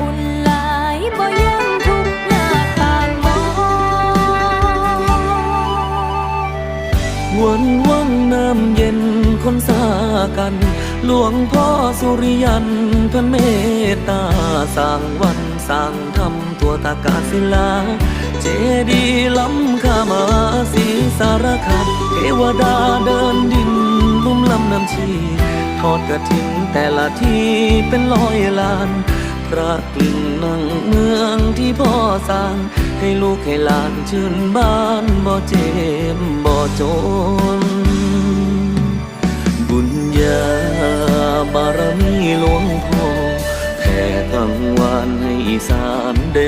อุ่นหลายบ่ยังทุกหน้าปานวนว่งน้ำเย็นคนสากัน หลวงพ่อสุริยันท่านเมตตาสร้างวันสร้างธรรมตัวตากาศิลา เจดีล้ำข้ามาสีสารคัดเทวดาเดินดินลุ่มลำน้ำชีทอดกระถิ่นแต่ละที่เป็นร้อยล้าน พระกลิ่งนั่งเมืองที่พ่อสร้าง ให้ลูกให้หลานชื่นบ้านบ่เจ็บบ่จน บุญญาบารมีหลวงพ่อแผ่กังวานให้อีสานได้